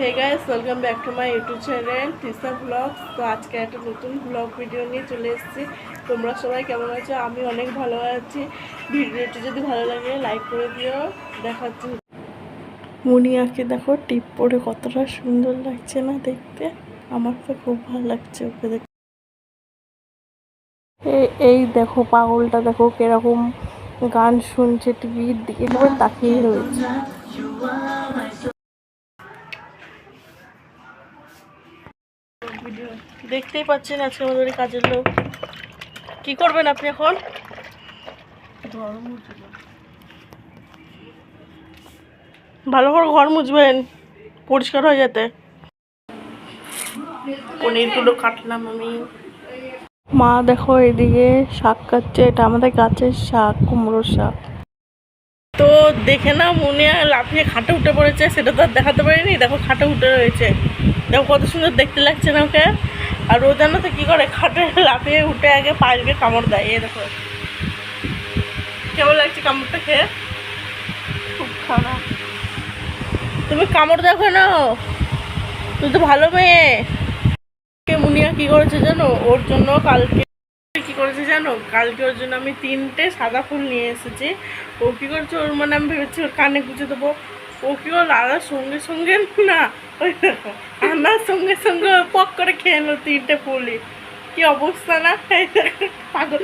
Hey guys welcome back to my YouTube channel Tisa vlog তো আজকে একটা নতুন ব্লগ ভিডিও নিয়ে চলে এসেছি। তোমরা সবাই কেমন আছো? আমি অনেক ভালো আছি। ভিডিওটি যদি ভালো লাগে লাইক করে দিও। দেখাচ্ছি। মুনিয়াকে দেখো, টিপ পরে কতটা সুন্দর লাগছে না দেখতে। আমার তো খুব ভালো লাগছে ওকে দেখতে এই দেখো, পাগলটা দেখো কীরকম গান শুনছে, টিভির দিকে তাকিয়ে রয়েছে। দেখতেই পাচ্ছেন আজকে আমাদের কাজের লোক। কি করবেন আপনি এখন? ভালো করে ঘর মুছবেন পরিষ্কার হয়ে যেতে। পনিরগুলো কাটলাম আমি। মা দেখো এদিকে শাক কাটছে এটা আমাদের গাছের শাক কুমড়োর শাক। তো দেখে না মনে হয় লাফিয়ে খাটে উঠে পড়েছে সেটা তো আর দেখাতে পারিনি। দেখো খাটে উঠে রয়েছে। দেখো কত সুন্দর দেখতে লাগছে না ওকে। আর ও জানো তো কী করে? খাটে লাফিয়ে উঠে আগে পায়ে কামড় দেয়। এ দেখো। কেমন লাগছে কামড়টা খেয়ে? খুব খারাপ। তুমি কামড় দেখো না। তুমি তো ভালো মেয়ে। মুনিয়া কি করেছে জানো? ওর জন্য কালকে জানো? কালকে ওর জন্য আমি তিনটে সাদা ফুল নিয়ে এসেছি। ও কি করছে? ওর মানে আমি ভেবেছি ওর কানে গুঁজে দেবো। ও কি করল আনার সঙ্গে সঙ্গে না, ওই আনার সঙ্গে সঙ্গে পক করে খেয়ে নিল তিনটে ফুলই। কি অবস্থা না? পাগল।